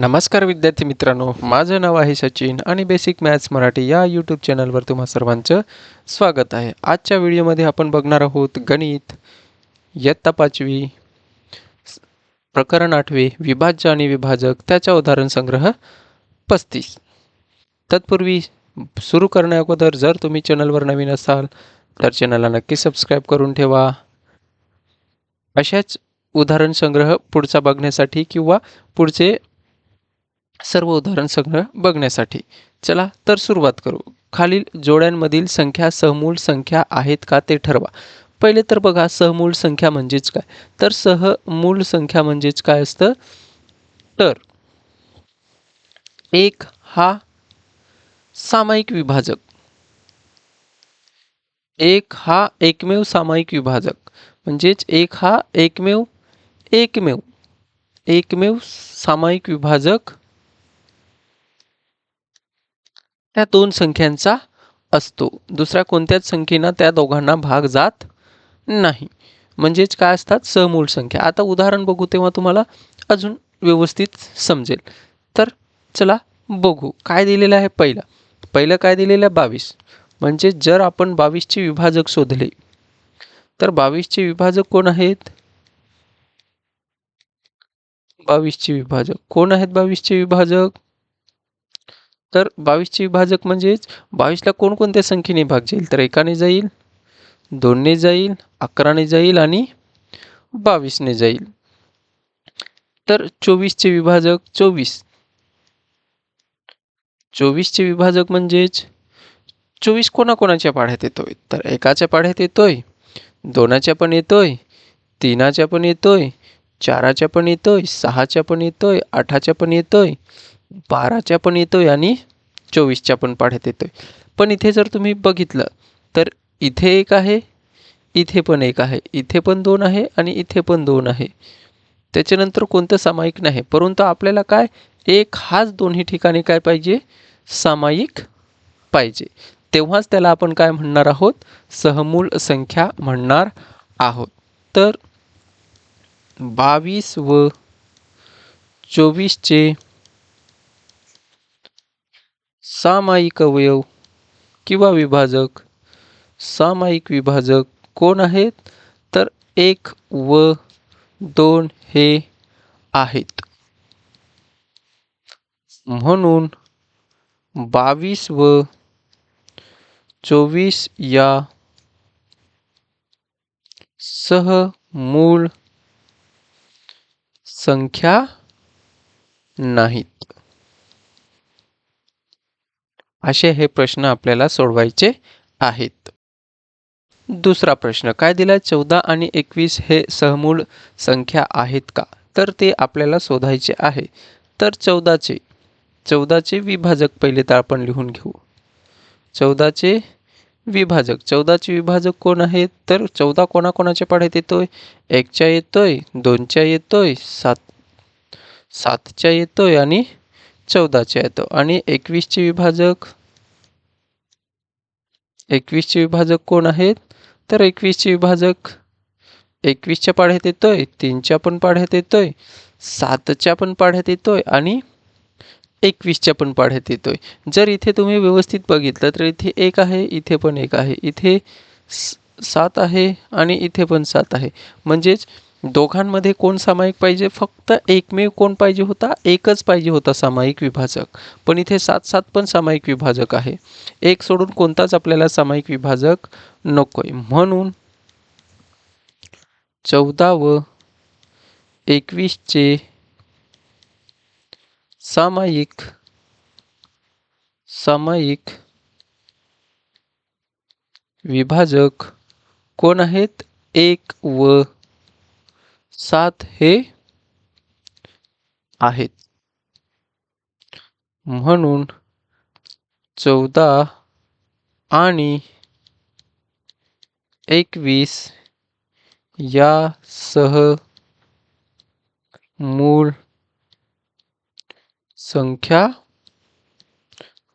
नमस्कार विद्यार्थी मित्रांनो माझं नाव आहे सचिन आणि बेसिक मॅथ्स मराठी या यूट्यूब चॅनलवर तुम्हा सर्वांचं स्वागत आहे. आजच्या व्हिडिओमध्ये आपण बघणार आहोत गणित इयत्ता पाचवी प्रकरण आठवे विभाज्य आणि विभाजक त्याचा उदाहरण संग्रह पस्तीस. तत्पूर्वी सुरू करण्याअगोदर जर तुम्ही चॅनलवर नवीन असाल तर चॅनलला नक्की सबस्क्राईब करून ठेवा. अशाच उदाहरण संग्रह पुढचा बघण्यासाठी किंवा पुढचे सर्व उदाहरण संग्रह बघण्यासाठी. चला तर सुरुवात करू. खालील जोड्यांमधील संख्या सहमूळ संख्या आहेत का ते ठरवा. पहिले तर बघा सहमूळ संख्या म्हणजेच काय? तर सहमूळ संख्या म्हणजेच काय असतं? तर एक हा सामायिक विभाजक. एक हा एकमेव सामायिक विभाजक. म्हणजेच एक हा एकमेव एकमेव. एकमेव सामायिक विभाजक त्या दोन संख्यांचा असतो. दुसऱ्या कोणत्याच संख्येनं त्या दोघांना भाग जात नाही. म्हणजेच काय असतात? समूळ संख्या. आता उदाहरण बघू तेव्हा तुम्हाला अजून व्यवस्थित समजेल. तर चला बघू. काय दिलेलं आहे पहिलं? पहिलं काय दिलेलं आहे? बावीस. म्हणजे जर आपण बावीसचे विभाजक शोधले तर बावीसचे विभाजक कोण आहेत? बावीसचे विभाजक. कोण आहेत बावीसचे विभाजक? तर बावीसचे विभाजक म्हणजेच बावीसला कोणकोणत्या संख्येने भाग जाईल? तर एकाने जाईल दोनने जाईल अकराने जाईल आणि बावीसने जाईल. तर चोवीसचे विभाजक चोवीस. चोवीसचे विभाजक म्हणजेच चोवीस कोणाकोणाच्या पाढ्यात येतोय? तर एकाच्या पाढ्यात येतोय दोनाच्या पण येतोय तीनाच्या पण येतोय चाराच्या पण येतोय सहाच्या पण येतोय आठाच्या पण येतोय बाराच्या पण येतोय आणि चोवीसच्या पण पाढ्यात येतोय. पण इथे जर तुम्ही बघितलं तर इथे एक आहे इथे पण एक आहे इथे पण दोन आहे आणि इथे पण दोन आहे. त्याच्यानंतर कोणतं सामायिक नाही परंतु आपल्याला काय एक हाच दोन्ही ठिकाणी काय पाहिजे सामायिक पाहिजे. तेव्हाच त्याला आपण काय म्हणणार आहोत सहमूल संख्या म्हणणार आहोत. तर बावीस व चोवीसचे सामायिक अवयव किंवा विभाजक. सामायिक विभाजक कोण आहेत? तर एक व दोन हे आहेत. म्हणून बावीस व चोवीस या सह मूळ संख्या नाहीत. असे हे प्रश्न आपल्याला सोडवायचे आहेत. दुसरा प्रश्न काय दिला चौदा आणि एकवीस हे सहमूळ संख्या आहेत का? तर ते आपल्याला शोधायचे आहे. तर चौदाचे चौदाचे विभाजक पहिले तर आपण लिहून घेऊ. चौदाचे विभाजक चौदाचे विभाजक कोण आहेत? तर चौदा कोणाकोणाच्या पाढ्यात येतोय एकच्या येतोय दोनच्या येतोय सात सातच्या येतोय आणि चौदाच्या येतो आणि एकवीसचे विभाजक एकवीसचे विभाजक कोण आहेत? तर एकवीसचे विभाजक एकवीसच्या पाढ्यात येतोय तीनच्या पण पाढ्यात येतोय सातच्या पण पाढ्यात येतोय आणि एकवीसच्या पण पाढ्यात येतोय. जर इथे तुम्ही व्यवस्थित बघितलं तर इथे एक आहे इथे पण एक आहे. इथे सात आहे आणि इथे पण सात आहे. म्हणजेच दोघांमध्ये कोण सामायिक पाहिजे? फक्त एकमेव कोण पाहिजे होता? एकच पाहिजे होता सामायिक विभाजक. पण इथे सात सात पण सामायिक विभाजक आहे. एक सोडून कोणताच आपल्याला सामायिक विभाजक नकोय. म्हणून चौदा व एकवीसचे सामायिक सामायिक विभाजक कोण आहेत? एक व सात हे आहेत. म्हणून चौदा आणि एकवीस या सह मूळ संख्या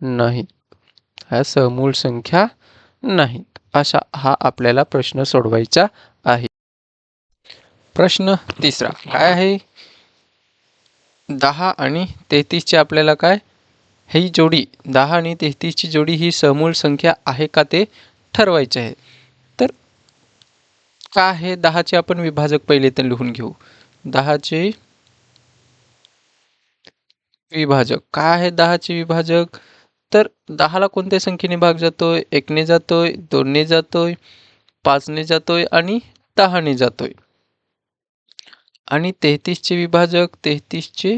नाहीत. ह्या सहमूळ संख्या नाहीत. अशा हा आपल्याला प्रश्न सोडवायचा आहे. प्रश्न तिसरा. काय आहे? दहा आणि तेहतीसची आपल्याला काय? ही जोडी दहा आणि तेहतीसची जोडी ही समूळ संख्या आहे का ते ठरवायचे आहे. तर का आहे? दहाचे आपण विभाजक पहिले तर लिहून घेऊ. दहाचे विभाजक. काय आहे दहाचे विभाजक? तर दहाला कोणत्या संख्येने भाग जातोय? एकने जातोय दोनने जातोय पाचने जातोय आणि दहाने जातोय. आणि तेहतीसचे विभाजक तेहतीसचे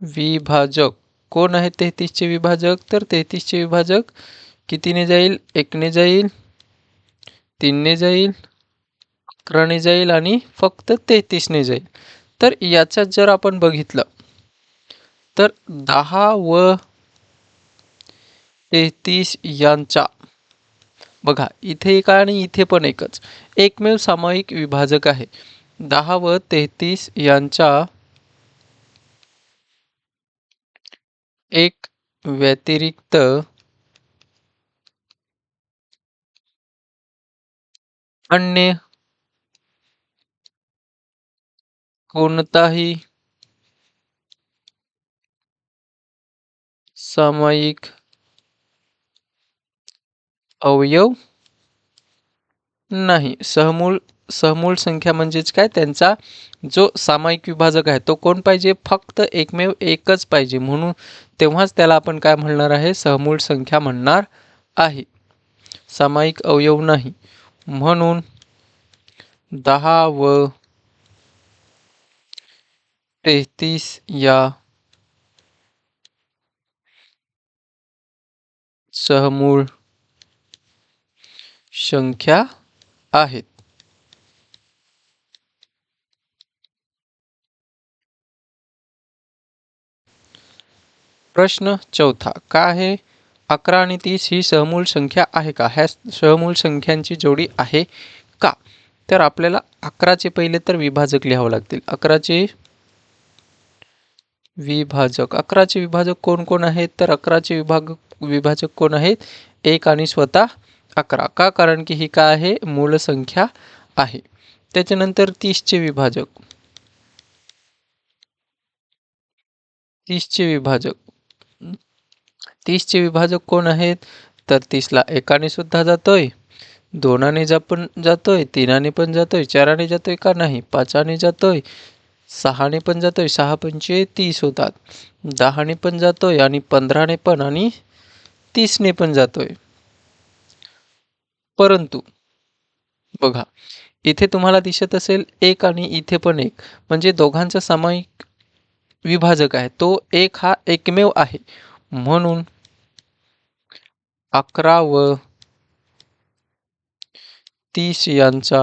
विभाजक. कोण आहे तेहतीसचे विभाजक? तर तेहतीसचे विभाजक कितीने जाईल? एकने जाईल तीनने जाईल अकराने जाईल आणि फक्त तेहतीसने जाईल. तर याच्यात जर आपण बघितलं तर दहा व तेहतीस यांचा बघा इथे एक आणि इथे पण एकच. एकमेव सामायिक विभाजक आहे. दहा व तेहतीस यांच्या एक व्यतिरिक्त अन्य कोणताही सामायिक अवयव नाही. सहमूल सहमूळ संख्या म्हणजेच काय? त्यांचा जो सामायिक विभाजक आहे तो कोण पाहिजे? फक्त एकमेव एकच पाहिजे. म्हणून तेव्हाच त्याला आपण काय म्हणणार आहे? सहमूल संख्या म्हणणार आहे. सामायिक अवयव नाही. म्हणून दहा व तेहतीस या सहमूळ संख्या आहेत. प्रश्न चौथा का आहे अकरा आणि तीस ही सहमूल संख्या आहे का? ह्या सहमूल संख्यांची जोडी आहे का? तर आपल्याला अकराचे पहिले तर विभाजक लिहावं लागतील. अकराचे विभाजक. अकराचे विभाजक कोण कोण आहेत? तर अकराचे विभाग विभाजक कोण आहेत? एक आणि स्वतः अकरा. का? कारण की ही काय आहे? मूळ संख्या आहे. त्याच्यानंतर तीसचे विभाजक. तीसचे विभाजक. तीसचे विभाजक कोण आहेत? तर तीसला एकाने सुद्धा जातोय. दोनाने जा पण जातोय. तीनाने पण जातोय. चाराने जातोय का नाही? पाचाने जातोय. सहाने पण जातोय. सहा पंचे तीस होतात. दहाने पण जातोय आणि पंधराने पण आणि तीसने पण जातोय. परंतु बघा इथे तुम्हाला दिसत असेल एक आणि इथे पण एक. म्हणजे दोघांचा सामायिक विभाजक आहे. तो एक हा एकमेव आहे. म्हणून अकरा व तीस यांचा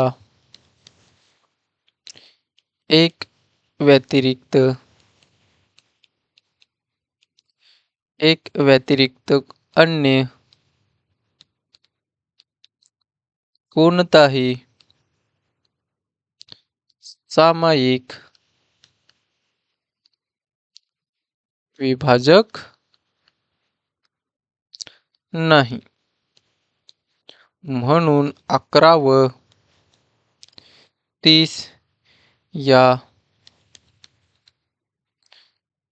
एक व्यतिरिक्त एक व्यतिरिक्त अन्य कोणताही सामायिक विभाजक नाही. म्हणून अकरा व तीस या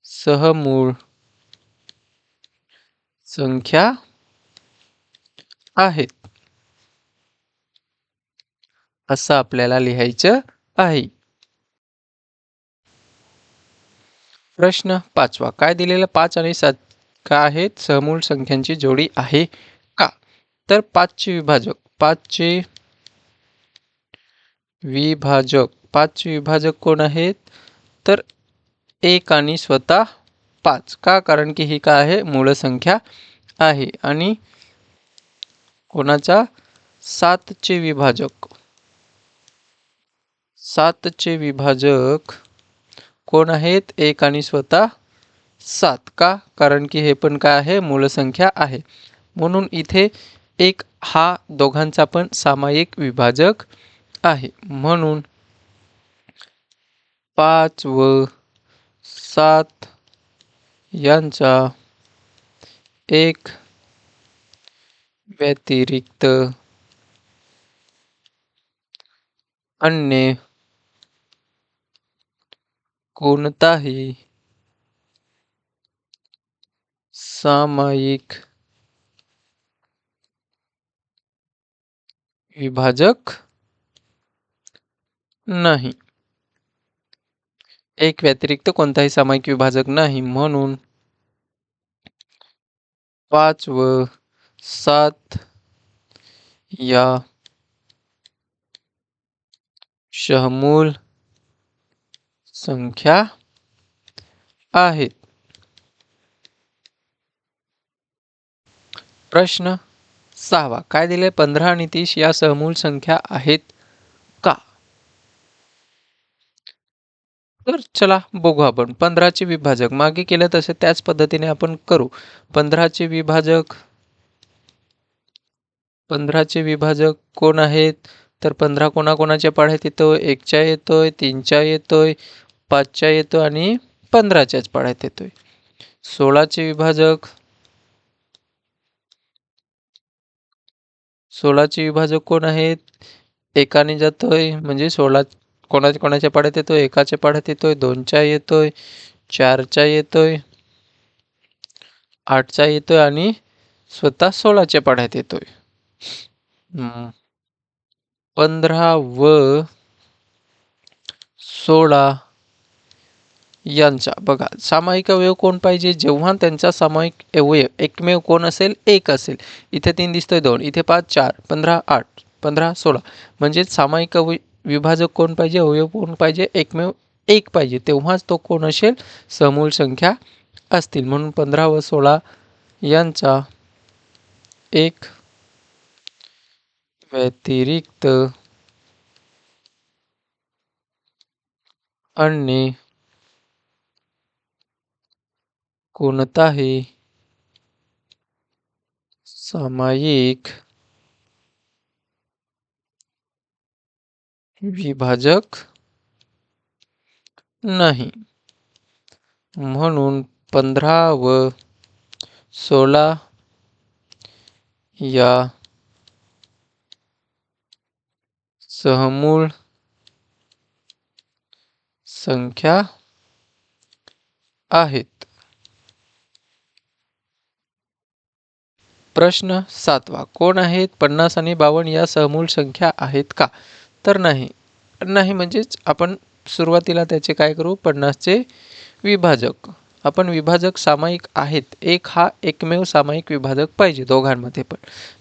सहमूळ संख्या आहेत. असं आपल्याला लिहायचं आहे. प्रश्न पाचवा. काय दिलेलं पाच आणि सात का आहेत? सहमूल संख्यांची जोडी आहे का? तर पाचचे विभाजक. पाचचे विभाजक. पाचचे विभाजक कोण आहेत? तर एक आणि स्वतः पाच. का? कारण की ही काय आहे? मूळ संख्या आहे. आणि कोणाचा? सातचे विभाजक. सातचे विभाजक कोण आहेत? एक आणि स्वतः सात. का? कारण की हे पण काय आहे? मूलसंख्या आहे. म्हणून इथे एक हा दोघांचा पण सामायिक विभाजक आहे. म्हणून पाच व सात यांचा एक व्यतिरिक्त अन्य कोणताही सामायिक विभाजक नाही. एक व्यतिरिक्त कोणताही सामायिक विभाजक नाही म्हणून पाच व सात या शहमूल संख्या आहेत. प्रश्न सहावा. काय दिले पंधरा आणि तीस या सहमूल संख्या आहेत का? तर चला बघू आपण. पंधराचे विभाजक. मागे केलं तसे त्याच पद्धतीने आपण करू. पंधराचे विभाजक. पंधराचे विभाजक कोण आहेत? तर पंधरा कोणाकोणाच्या पाढ्यात येतोय एकच्या येतोय तीनच्या येतोय पाचच्या येतो आणि पंधराच्याच पाढ्यात येतोय. सोळाचे विभाजक सोळाचे विभाजक कोण आहेत? एकाने जातोय म्हणजे सोळा कोणाच्या कोणाच्या पाढ्यात येतोय? एकाच्या पाढ्यात येतोय दोनच्या येतोय चारच्या येतोय आठचा येतोय आणि स्वतः सोळाच्या पाढ्यात येतोय. पंधरा व सोळा यांचा. बघा सामायिक अवयव कोण पाहिजे? जेव्हा त्यांचा सामायिक अवयव एकमेव कोण असेल? एक असेल. इथे तीन दिसतोय दोन इथे पाच चार पंधरा आठ पंधरा सोळा. म्हणजे सामायिक अवय विभाजक कोण पाहिजे? अवयव कोण पाहिजे? एकमेव एक पाहिजे. तेव्हाच तो कोण असेल? समूल संख्या असतील. म्हणून पंधरा व सोळा यांचा एक व्यतिरिक्त अन्य कोणताही सामायिक विभाजक नाही। म्हणून पंधरा व सोळा या सहमूळ संख्या आहेत. प्रश्न सातवा. कोण आहेत? पन्नास आणि बावन्न या सहमूल संख्या आहेत का? तर नाही. नाही म्हणजेच आपण सुरुवातीला त्याचे काय करू? पन्नासचे विभाजक. आपण विभाजक सामायिक आहेत. एक हा एकमेव सामायिक विभाजक पाहिजे दोघांमध्ये पण.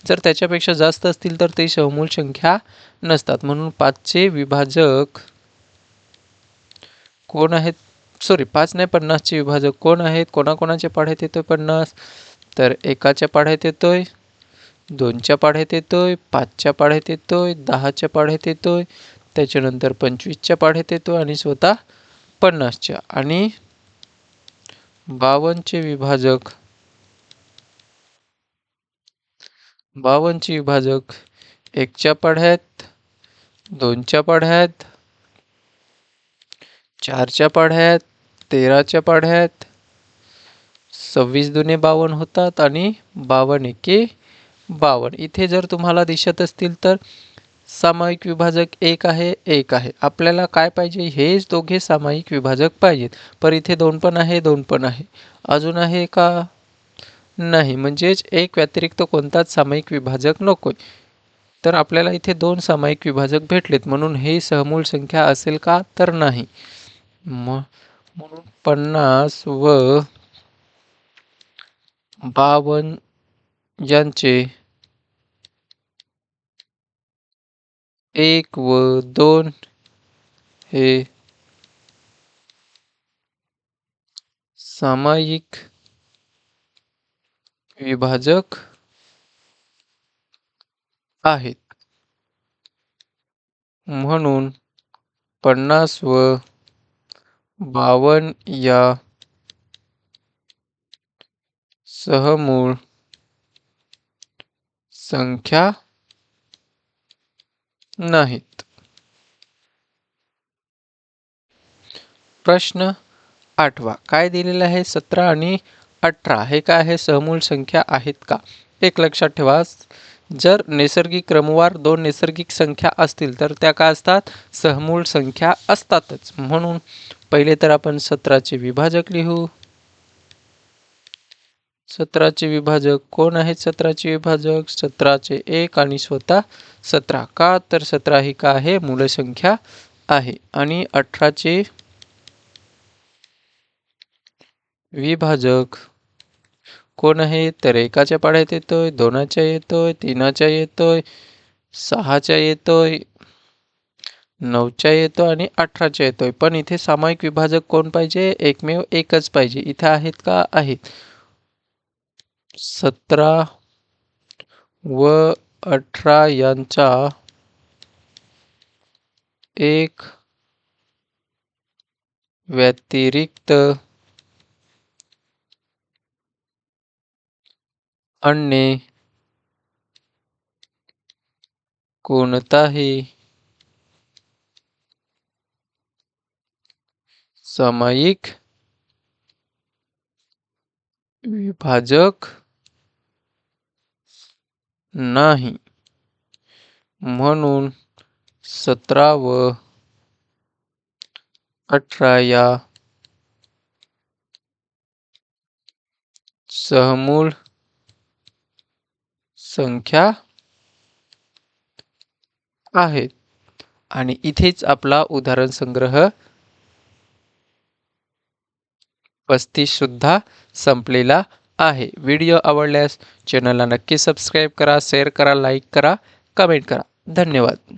जर त्याच्यापेक्षा जास्त असतील तर ते सहमूल संख्या नसतात. म्हणून पाचचे विभाजक कोण आहेत? सॉरी पाच नाही पन्नासचे विभाजक कोण आहेत? कोणाकोणाच्या पाढ्यात ते पन्नास. तर एकाच्या पाढ्यात येतोय दोनच्या पाढ्यात येतोय पाचच्या पाढ्यात येतोय दहाच्या पाढ्यात येतोय त्याच्यानंतर पंचवीसच्या पाढ्यात येतो आणि स्वतः पन्नासच्या. आणि बावनचे विभाजक बावनचे विभाजक एकच्या पाढ्यात दोनच्या पाढ्यात चारच्या पाढ्यात तेराच्या पाढ्यात सव्वीस दुने बावन्न होतात आणि बावन्न एके बावन्न. इथे जर तुम्हाला दिसत असतील तर सामायिक विभाजक एक आहे एक आहे. आपल्याला काय पाहिजे? हेच दोघे सामायिक विभाजक पाहिजेत. पर इथे दोन पण आहे दोन पण आहे. अजून आहे का? नाही. म्हणजेच एक व्यतिरिक्त कोणताच सामायिक विभाजक नकोय. तर आपल्याला इथे दोन सामायिक विभाजक भेटलेत. म्हणून हे सहमूल संख्या असेल का? तर नाही. म्हणून पन्नास व बावन यांचे एक व दोन हे सामायिक विभाजक आहेत. म्हणून पन्नास व बावन्न या सहमूळ. संख्या नाहीत. प्रश्न आठवा. काय दिलेलं आहे? सतरा आणि अठरा. हे काय आहे? सहमूल संख्या आहेत का? एक लक्षात ठेवा. जर नैसर्गिक क्रमवार दोन नैसर्गिक संख्या असतील तर त्या काय असतात? सहमूळ संख्या असतातच. म्हणून पहिले तर आपण सतराचे विभाजक लिहू. सतराचे विभाजक कोण आहेत? सतराचे विभाजक सतराचे एक आणि स्वतः सतरा. का तर सतरा ही का आहे? मूलसंख्या आहे. आणि अठराचे विभाजक कोण आहे? तर एकाच्या पाड्यात येतोय दोनाच्या येतोय तीनाच्या येतोय सहाच्या येतोय नऊच्या येतो आणि अठराच्या येतोय. पण इथे सामायिक विभाजक कोण पाहिजे? एकमेव एकच पाहिजे. इथे आहेत का? आहेत. सतरा व अठरा यांचा एक व्यतिरिक्त अन्य कोणताही सामायिक विभाजक नाही. म्हणून सतरा व अठरा या सहमूळ संख्या आहेत. आणि इथेच आपला उदाहरण संग्रह पस्तीस सुद्धा संपलेला आहे. व्हिडिओ आवडल्यास चॅनलला नक्की सबस्क्राईब करा शेअर करा लाईक करा कमेंट करा. धन्यवाद.